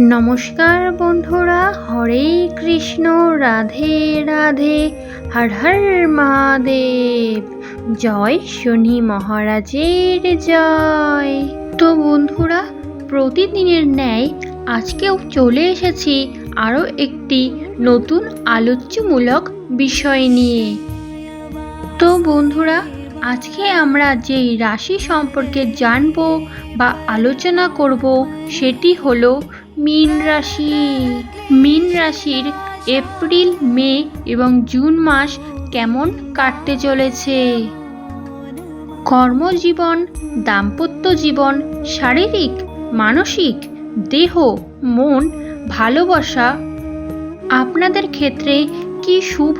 নমস্কার বন্ধুরা, হরে কৃষ্ণ, রাধে রাধে, হর হর মহাদেব। জয় শনি মহারাজের জয়। তো বন্ধুরা, প্রতিদিনের ন্যায় আজকেও চলে এসেছি আরও একটি নতুন আলোচ্যমূলক বিষয় নিয়ে। তো বন্ধুরা, আজকে আমরা যেই রাশি সম্পর্কে জানব বা আলোচনা করব, সেটি হলো মীন রাশি। মীন রাশির এপ্রিল, মে এবং জুন মাস কেমন কাটতে চলেছে? কর্মজীবন, দাম্পত্য জীবন, শারীরিক, মানসিক, দেহ, মন, ভালোবাসা, আপনাদের ক্ষেত্রে কি শুভ,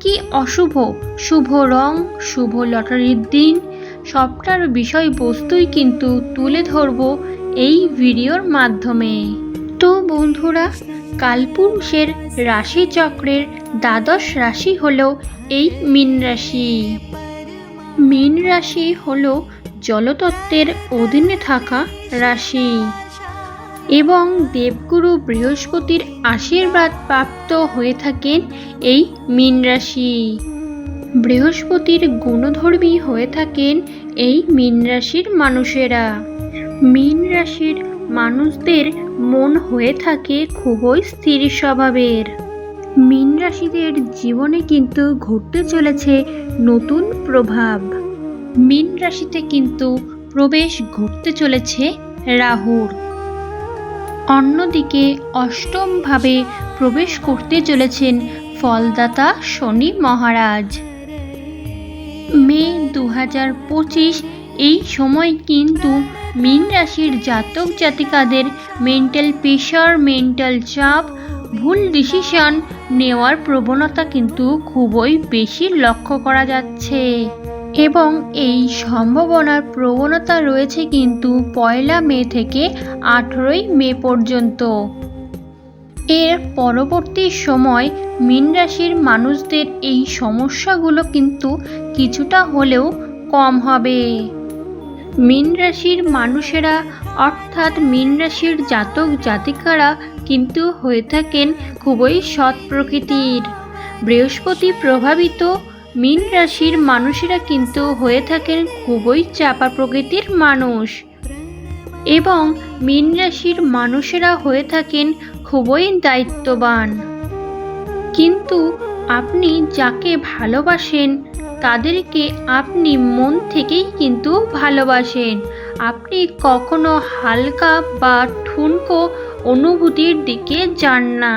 কি অশুভ? শুভ রং, শুভ লটারির দিন, সবটার বিষয়বস্তুই কিন্তু তুলে ধরব এই ভিডিওর মাধ্যমে। তো বন্ধুরা, কালপুরুষের রাশিচক্রের দ্বাদশ রাশি হলো এই মীন রাশি। মীন রাশি হলো জলতত্ত্বের অধীনে থাকা রাশি এবং দেবগুরু বৃহস্পতির আশীর্বাদ প্রাপ্ত হয়ে থাকেন এই মীন রাশি। বৃহস্পতির গুণধর্মী হয়ে থাকেন এই মীন রাশির মানুষেরা। মীন রাশির মানুষদের মন হয়ে থাকে খুবই স্থির স্বভাবের। মীন রাশিদের জীবনে কিন্তু ঘটতে চলেছে নতুন প্রভাব। মীন রাশিতে কিন্তু প্রবেশ ঘটতে চলেছে রাহুর অন্যদিকে অষ্টমভাবে প্রবেশ করতে চলেছেন ফলদাতা শনি মহারাজ। মে দু হাজার পঁচিশ এই সময় কিন্তু মীন রাশির জাতক জাতিকাদের মেন্টাল প্রেশার মেন্টাল চাপ, ভুল ডিসিশন নেওয়ার প্রবণতা কিন্তু খুবই বেশি লক্ষ্য করা যাচ্ছে। এবং এই সম্ভাবনার প্রবণতা রয়েছে কিন্তু পয়লা মে থেকে আঠেরোই মে পর্যন্ত। এর পরবর্তী সময় মীন রাশির মানুষদের এই সমস্যাগুলো কিন্তু কিছুটা হলেও কম হবে। মীন রাশির মানুষেরা, অর্থাৎ মীন রাশির জাতক জাতিকারা কিন্তু হয়ে থাকেন খুবই সৎ প্রকৃতির। বৃহস্পতি প্রভাবিত মীন রাশির মানুষেরা কিন্তু হয়ে থাকেন খুবই চাপা প্রকৃতির মানুষ। এবং মীন রাশির মানুষেরা হয়ে থাকেন খুবই দায়িত্ববান। কিন্তু আপনি যাকে ভালোবাসেন তাদেরকে আপনি মন থেকেই কিন্তু ভালোবাসেন। আপনি কখনো হালকা বা ঠুনকো অনুভূতির দিকে যান না।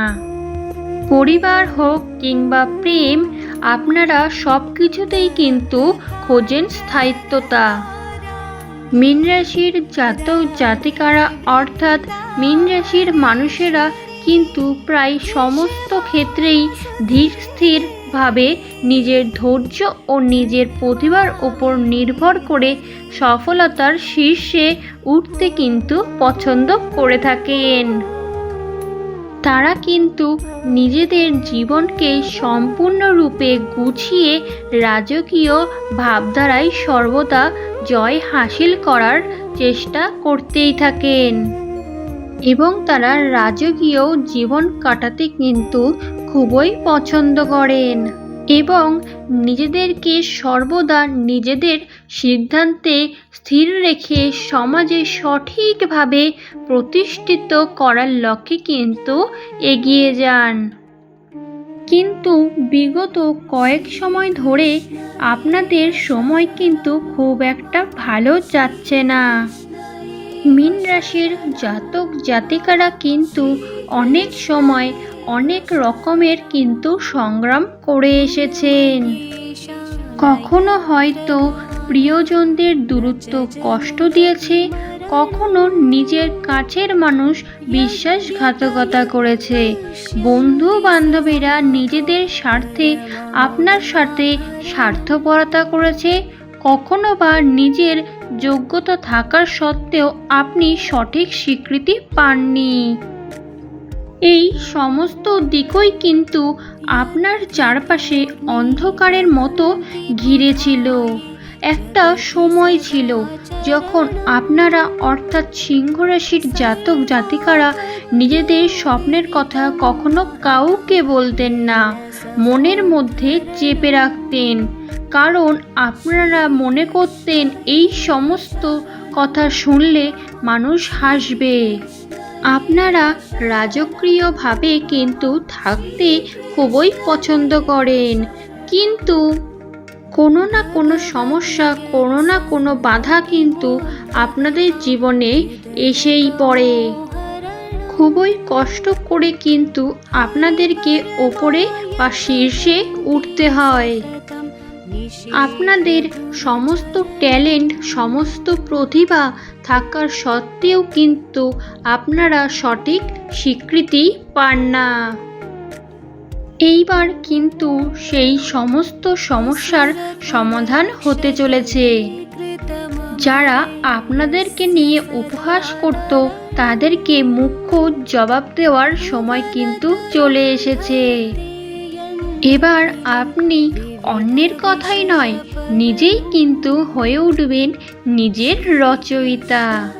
পরিবার হোক কিংবা প্রেম, আপনারা সব কিছুতেই কিন্তু খোঁজেন স্থায়িত্বতা। মীন রাশির জাতক জাতিকারা অর্থাৎ মীন রাশির মানুষেরা কিন্তু প্রায় সমস্ত ক্ষেত্রেই ধীর স্থিরভাবে নিজের ধৈর্য ও নিজের প্রতিভার উপর নির্ভর করে সফলতার শীর্ষে উঠতে কিন্তু পছন্দ করে থাকেন। তারা কিন্তু নিজেদের জীবনকে সম্পূর্ণরূপে গুছিয়ে রাজকীয় ভাবধারায় সর্বদা জয় হাসিল করার চেষ্টা করতেই থাকেন। এবং তারা রাজকীয় জীবন কাটাতে কিন্তু খুবই পছন্দ করেন এবং নিজেদেরকে সর্বদা নিজেদের সিদ্ধান্তে স্থির রেখে সমাজে সঠিকভাবে প্রতিষ্ঠিত করার লক্ষ্যে কিন্তু এগিয়ে যান। কিন্তু বিগত কয়েক সময় ধরে আপনাদের সময় কিন্তু খুব একটা ভালো যাচ্ছে না। মীন রাশির জাতক জাতিকারা কিন্তু অনেক সময় অনেক রকমের কিন্তু সংগ্রাম করে এসেছেন। কখনো হয়তো প্রিয়জনদের দূরত্ব কষ্ট দিয়েছে, কখনো নিজের কাছের মানুষ বিশ্বাসঘাতকতা করেছে। বন্ধু বান্ধবীরা নিজেদের স্বার্থে আপনার সাথে স্বার্থপরতা করেছে, কখনো বা নিজের যোগ্যতা থাকার সত্ত্বেও আপনি সঠিক স্বীকৃতি পাননি। এই সমস্ত দিকই কিন্তু আপনার চারপাশে অন্ধকারের মতো ঘিরে ছিল। একটা সময় ছিল যখন আপনারা অর্থাৎ সিংহ রাশির জাতক জাতিকারা নিজেদের স্বপ্নের কথা কখনো কাউকে বলতেন না, মনের মধ্যে চেপে রাখতেন। কারণ আপনারা মনে করতেন এই সমস্ত কথা শুনলে মানুষ হাসবে। আপনারা রাজক্রিয়ভাবে কিন্তু থাকতে খুবই পছন্দ করেন। কিন্তু কোনো না কোনো সমস্যা, কোনো না কোনো বাধা কিন্তু আপনাদের জীবনে এসেই পড়ে। খুবই কষ্ট করে কিন্তু আপনাদেরকে ওপরে বা শীর্ষে উঠতে হয়। আপনাদের সমস্ত ট্যালেন্ট, সমস্ত প্রতিভা থাকার সত্ত্বেও কিন্তু আপনারা সঠিক স্বীকৃতি পান না। এইবার কিন্তু সেই সমস্ত সমস্যার সমাধান হতে চলেছে। যারা আপনাদেরকে নিয়ে উপহাস করত, তাদেরকে মুখ্য জবাব দেওয়ার সময় কিন্তু চলে এসেছে। এবার আপনি অন্যের কথাই নয়, নিজেই কিন্তু হয়ে উঠবেন নিজের রচয়িতা।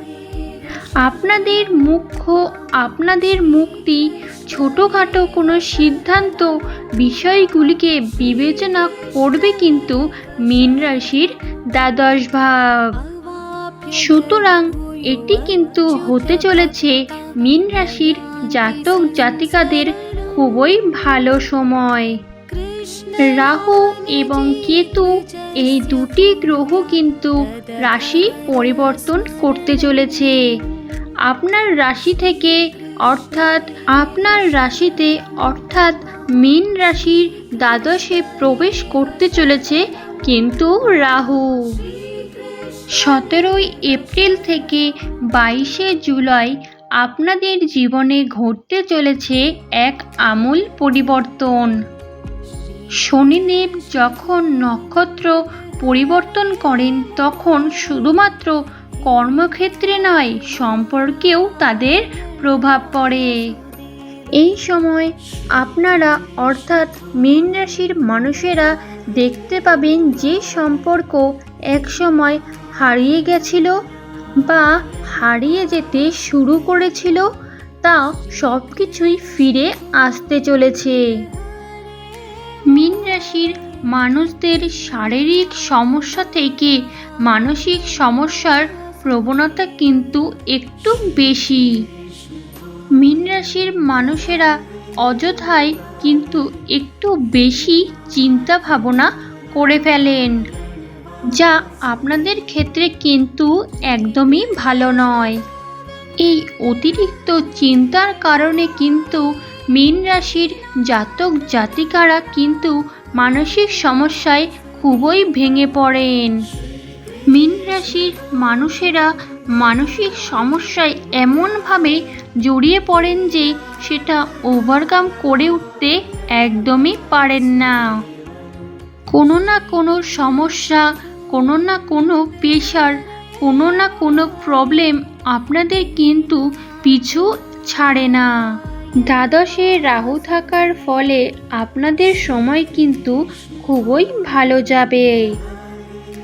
আপনাদের মুখ্য, আপনাদের মুক্তি, ছোটোখাটো কোনো সিদ্ধান্ত, বিষয়গুলিকে বিবেচনা করবে কিন্তু মীন রাশির দ্বাদশ ভাব। সুতরাং এটি কিন্তু হতে চলেছে মীন রাশির জাতক জাতিকাদের খুবই ভালো সময়। রাহু এবং কেতু, এই দুটি গ্রহ কিন্তু রাশি পরিবর্তন করতে চলেছে। আপনার রাশি থেকে, অর্থাৎ আপনার রাশিতে, অর্থাৎ মীন রাশির দ্বাদশে প্রবেশ করতে চলেছে কিন্তু রাহু। সতেরোই এপ্রিল থেকে বাইশে জুলাই আপনাদের জীবনে ঘটতে চলেছে এক আমূল পরিবর্তন। শনিদেব যখন নক্ষত্র পরিবর্তন করেন, তখন শুধুমাত্র কর্মক্ষেত্রে নয়, সম্পর্কেও তাদের প্রভাব পড়ে। এই সময় আপনারা, অর্থাৎ মীন রাশির মানুষেরা, দেখতে পাবেন যে সম্পর্ক একসময় হারিয়ে গেছিল বা হারিয়ে যেতে শুরু করেছিল, তা সব কিছুই ফিরে আসতে চলেছে। মীন রাশির মানুষদের শারীরিক সমস্যা থেকে মানসিক সমস্যার প্রবণতা কিন্তু একটু বেশি। মীন রাশির মানুষেরা অযথায় কিন্তু একটু বেশি চিন্তা ভাবনা করে ফেলেন, যা আপনাদের ক্ষেত্রে কিন্তু একদমই ভালো নয়। এই অতিরিক্ত চিন্তার কারণে কিন্তু মীন রাশির জাতক জাতিকারা কিন্তু মানসিক সমস্যায় খুবই ভেঙে পড়েন। মীন রাশির মানুষেরা মানসিক সমস্যায় এমনভাবে জড়িয়ে পড়েন যে সেটা ওভারকাম করে উঠতে একদমই পারেন না। কোনো না কোনো সমস্যা, কোনো না কোনো প্রেশার কোনো না কোনো প্রবলেম আপনাদের কিন্তু পিছু ছাড়ে না। দ্বাদশে রাহু থাকার ফলে আপনাদের সময় কিন্তু খুবই ভালো যাবে।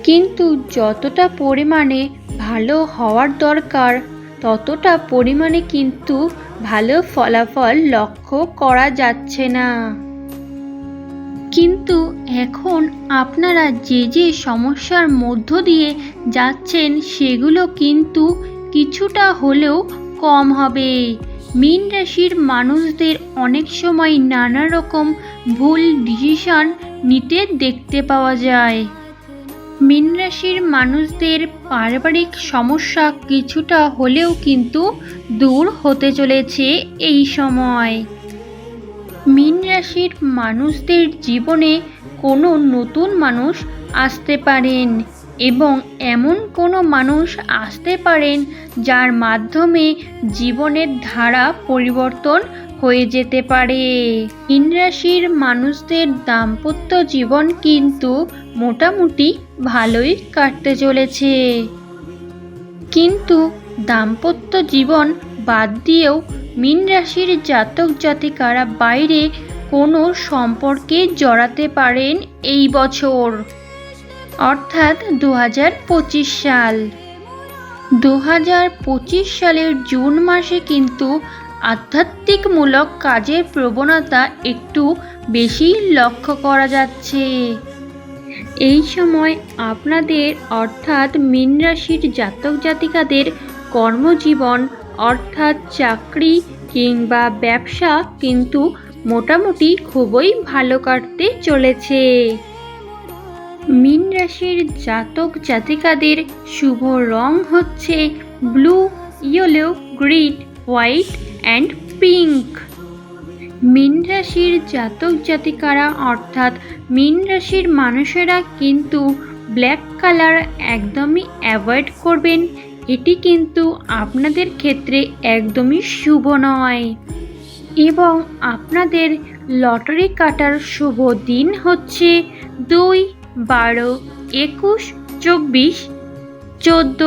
কিন্তু যতটা পরিমাণে ভালো হওয়ার দরকার, ততটা পরিমাণে কিন্তু ভালো ফলাফল লক্ষ্য করা যাচ্ছে না। কিন্তু এখন আপনারা যে যে সমস্যার মধ্য দিয়ে যাচ্ছেন, সেগুলো কিন্তু কিছুটা হলেও কম হবে। মীন রাশির মানুষদের অনেক সময় নানা রকম ভুল ডিসিশন নিতে দেখতে পাওয়া যায়। মীন রাশির মানুষদের পারিবারিক সমস্যা কিছুটা হলেও কিন্তু দূর হতে চলেছে এই সময়। মীন রাশির মানুষদের জীবনে কোনো নতুন মানুষ আসতে পারেন। এবং এমন কোনো মানুষ আসতে পারেন যার মাধ্যমে জীবনের ধারা পরিবর্তন হয়ে যেতে পারে। মীন রাশির মানুষদের দাম্পত্য জীবন কিন্তু মোটামুটি ভালোই কাটতে চলেছে। কিন্তু দাম্পত্য জীবন বাদ দিয়েও মীন রাশির জাতক জাতিকারা বাইরে কোনো সম্পর্কে জড়াতে পারেন এই বছর। অর্থাৎ দু হাজার পঁচিশ সাল। দু হাজার পঁচিশ সালের জুন মাসে কিন্তু আধ্যাত্মিকমূলক কাজের প্রবণতা একটু বেশি লক্ষ্য করা যাচ্ছে। এই সময় আপনাদের অর্থাৎ মীন রাশির জাতক জাতিকাদের কর্মজীবন অর্থাৎ চাকরি কিংবা ব্যবসা কিন্তু মোটামুটি খুবই ভালো কাটতে চলেছে। মীন রাশির জাতক জাতিকাদের শুভ রং হচ্ছে blue, yellow, green, white and pink. মীন রাশির জাতক জাতিকারা অর্থাৎ মীন রাশির মানুষেরা কিন্তু ব্ল্যাক কালার একদমই অ্যাভয়েড করবেন। এটি কিন্তু আপনাদের ক্ষেত্রে একদমই শুভ নয়। এবং আপনাদের লটারি কাটার শুভ দিন হচ্ছে দুই বারো, একুশ, চব্বিশ, চোদ্দ।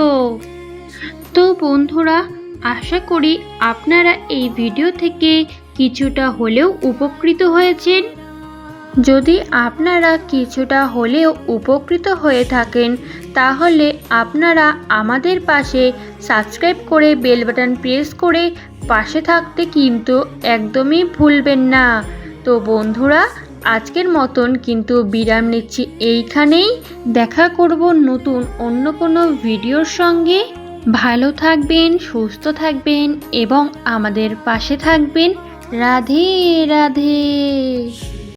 তো বন্ধুরা, আশা করি আপনারা এই ভিডিও থেকে কিছুটা হলেও উপকৃত হয়েছেন। যদি আপনারা কিছুটা হলেও উপকৃত হয়ে থাকেন, তাহলে আপনারা আমাদের পাশে সাবস্ক্রাইব করে বেল বাটন প্রেস করে পাশে থাকতে কিন্তু একদমই ভুলবেন না। তো বন্ধুরা আজকের মতন কিন্তু বিরাম নিচ্ছি এইখানেই। দেখা করব নতুন অন্য কোনো ভিডিওর সঙ্গে। ভালো থাকবেন, সুস্থ থাকবেন এবং আমাদের পাশে থাকবেন। রাধে রাধে।